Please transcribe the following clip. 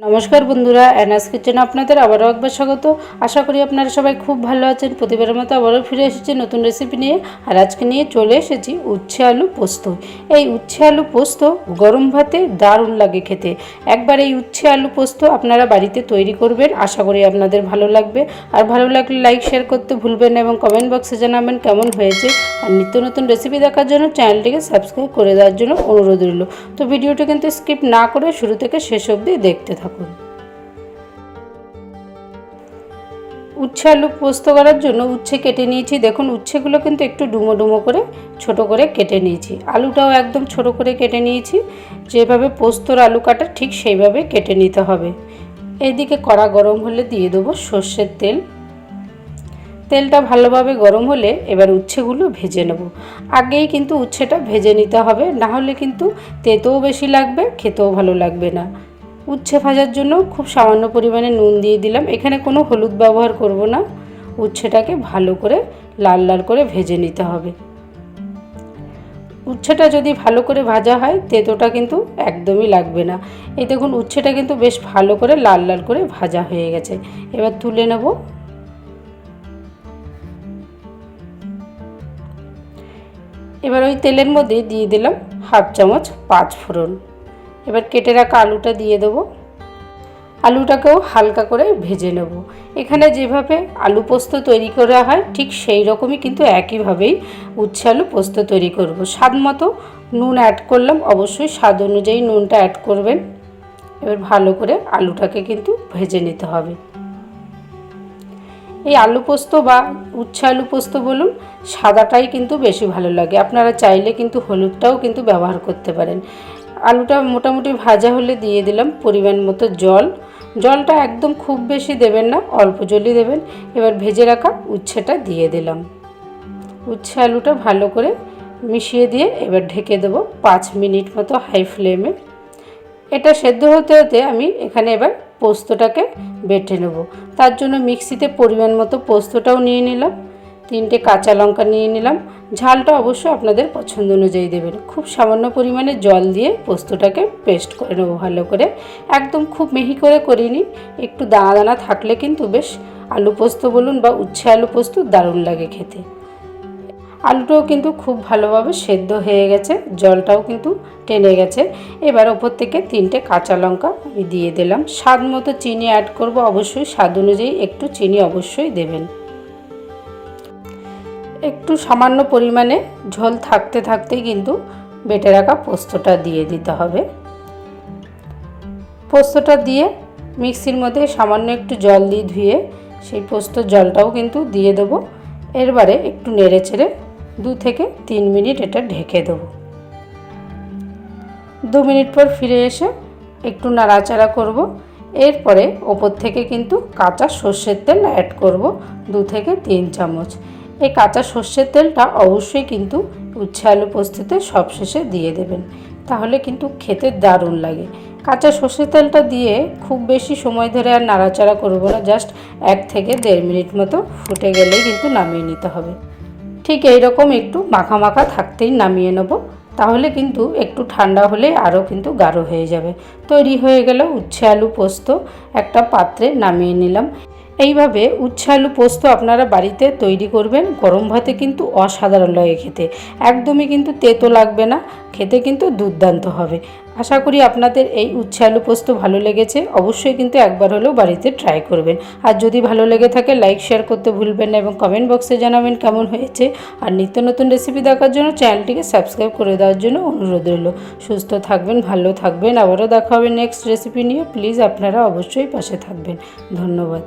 নমস্কার বন্ধুরা অ্যানাস কিচেনে আপনাদের আবারও একবার স্বাগত। আশা করি আপনারা সবাই খুব ভালো আছেন। প্রতিবারের মতো আবারও ফিরে এসেছি নতুন রেসিপি নিয়ে। আর আজকে নিয়ে চলে এসেছি উচ্ছে আলু পোস্ত। এই উচ্ছে আলু পোস্ত গরম ভাতে দারুণ লাগে খেতে। একবার এই উচ্ছে আলু পোস্ত আপনারা বাড়িতে তৈরি করবেন। আশা করি আপনাদের ভালো লাগবে। আর ভালো লাগলে লাইক শেয়ার করতে ভুলবেন এবং কমেন্ট বক্সে জানাবেন কেমন হয়েছে। আর নিত্য নতুন রেসিপি দেখার জন্য চ্যানেলটিকে সাবস্ক্রাইব করে দেওয়ার জন্য অনুরোধ রইল। তো ভিডিওটি কিন্তু স্কিপ না করে শুরু থেকে শেষ অবধি দেখতে থাকুন। উচ্ছে আলু পোস্ত করার জন্য উচ্ছে কেটে নিয়েছি। দেখুন, উচ্ছেগুলো কিন্তু একটু ডুমো ডুমো করে, ছোট করে কেটে নিয়েছি। আলুটাও একদম ছোট করে কেটে নিয়েছি। যেভাবে পোস্তর আলু কাটা, ঠিক সেইভাবে কেটে নিতে হবে। এইদিকে কড়া গরম হলে দিয়ে দেবো সর্ষের তেল। তেলটা ভালোভাবে গরম হলে এবার উচ্ছেগুলো ভেজে নেব। আগেই কিন্তু উচ্ছেটা ভেজে নিতে হবে, না হলে কিন্তু তেতেও বেশি লাগবে, খেতেও ভালো লাগবে না। উচ্ছে ভাজার জন্য খুব সামান্য পরিমাণে নুন দিয়ে দিলাম। এখানে কোনো হলুদ ব্যবহার করব না। উচ্ছেটাকে ভালো করে লাল লাল করে ভেজে নিতে হবে। উচ্ছেটা যদি ভালো করে ভাজা হয়, তেতোটা কিন্তু একদমই লাগবে না। এই দেখুন, উচ্ছেটা কিন্তু বেশ ভালো করে লাল লাল করে ভাজা হয়ে গেছে। এবার তুলে নেব। এবার ওই তেলের মধ্যে দিয়ে দিলাম হাফ চামচ পাঁচ ফোড়ন এবার কেটে রাখা আলুটা দিয়ে দেবো। আলুটাকেও হালকা করে ভেজে নেব। এখানে যেভাবে আলু পোস্ত তৈরি করা হয়, ঠিক সেই রকমই কিন্তু একইভাবেই উচ্ছে আলু পোস্ত তৈরি করব। স্বাদ মতো নুন অ্যাড করলাম, অবশ্যই স্বাদ অনুযায়ী নুনটা অ্যাড করবেন। এবার ভালো করে আলুটাকে কিন্তু ভেজে নিতে হবে। এই আলু পোস্ত বা উচ্ছে আলু পোস্ত বলুন, সাদাটাই কিন্তু বেশি ভালো লাগে। আপনারা চাইলে কিন্তু হলুদটাও কিন্তু ব্যবহার করতে পারেন। আলুটা মোটামুটি ভাজা হলে দিয়ে দিলাম পরিমাণ মতো জল। জলটা একদম খুব বেশি দেবেন না, অল্প জলই দেবেন। এবার ভেজে রাখা উচ্ছেটা দিয়ে দিলাম। উচ্ছে আলুটা ভালো করে মিশিয়ে দিয়ে এবার ঢেকে দেবো পাঁচ মিনিট মতো হাই ফ্লেমে। এটা সেদ্ধ হতে হতে আমি এখানে এবার পোস্তটাকে বেটে নেব। তার জন্য মিক্সিতে পরিমাণ মতো পোস্তটাও নিয়ে নিলাম। তিনটে কাঁচা লঙ্কা নিয়ে নিলাম। ঝালটা অবশ্য আপনাদের পছন্দ অনুযায়ী দেবেন। খুব সামান্য পরিমাণে জল দিয়ে পোস্তটাকে পেস্ট করে নেব ভালো করে। একদম খুব মিহি করে করিনি। একটু দানা দানা থাকলে কিন্তু বেশ আলু পোস্ত বলুন বা উচ্ছে আলু পোস্ত দারুণ লাগে খেতে। আলুটাও কিন্তু খুব ভালোভাবে সেদ্ধ হয়ে গেছে। জলটাও কিন্তু টেনে গেছে। এবার ওপর থেকে তিনটে কাঁচা লঙ্কা আমি দিয়ে দিলাম। স্বাদ মতো চিনি অ্যাড করব। অবশ্যই স্বাদ অনুযায়ী একটু চিনি অবশ্যই দেবেন। একটু সামান্য পরিমাণে ঝোল থাকতে থাকতেই কিন্তু বেটে রাখা পোস্তটা দিয়ে দিতে হবে। পোস্তটা দিয়ে মিক্সির মধ্যে সামান্য একটু জল দিয়ে ধুয়ে সেই পোস্তর জলটাও কিন্তু দিয়ে দেবো। এরবারে একটু নেড়ে চেড়ে দু থেকে তিন মিনিট এটা ঢেকে দেবো। দু মিনিট পর ফিরে এসে একটু নাড়াচাড়া করব। এরপরে ওপর থেকে কিন্তু কাঁচা সর্ষের তেল অ্যাড করব দু থেকে তিন চামচ। এই কাঁচা সর্ষের তেলটা অবশ্যই কিন্তু উচ্ছে আলু পোস্ততে সবশেষে দিয়ে দেবেন। তাহলে কিন্তু খেতে দারুণ লাগে। কাঁচা সর্ষের তেলটা দিয়ে খুব বেশি সময় ধরে আর নাড়াচাড়া করব না, জাস্ট এক থেকে দেড় মিনিট মতো ফুটে গেলেই কিন্তু নামিয়ে নিতে হবে। ঠিক এই রকম একটু মাখা মাখা থাকতেই নামিয়ে নেব। তাহলে কিন্তু একটু ঠান্ডা হলে আরও কিন্তু গাঢ় হয়ে যাবে। তৈরি হয়ে গেল উচ্ছে আলু পোস্ত। একটা পাত্রে নামিয়ে নিলাম। এইভাবে উচ্ছে আলু পোস্ত আপনারা বাড়িতে তৈরি করবেন। গরম ভাতে কিন্তু অসাধারণ লাগে খেতে। একদমই কিন্তু তেতো লাগবে না, খেতে কিন্তু দুর্দান্ত হবে। আশা করি আপনাদের এই উচ্ছে আলু পোস্ত ভালো লেগেছে। অবশ্যই কিন্তু একবার হলেও বাড়িতে ট্রাই করবেন। আর যদি ভালো লেগে থাকে লাইক শেয়ার করতে ভুলবেন না এবং কমেন্ট বক্সে জানাবেন কেমন হয়েছে। আর নিত্য নতুন রেসিপি দেখার জন্য চ্যানেলটিকে সাবস্ক্রাইব করে দেওয়ার জন্য অনুরোধ রইল। সুস্থ থাকবেন, ভালো থাকবেন। আবারও দেখা হবে নেক্সট রেসিপি নিয়ে। প্লিজ আপনারা অবশ্যই পাশে থাকবেন। ধন্যবাদ।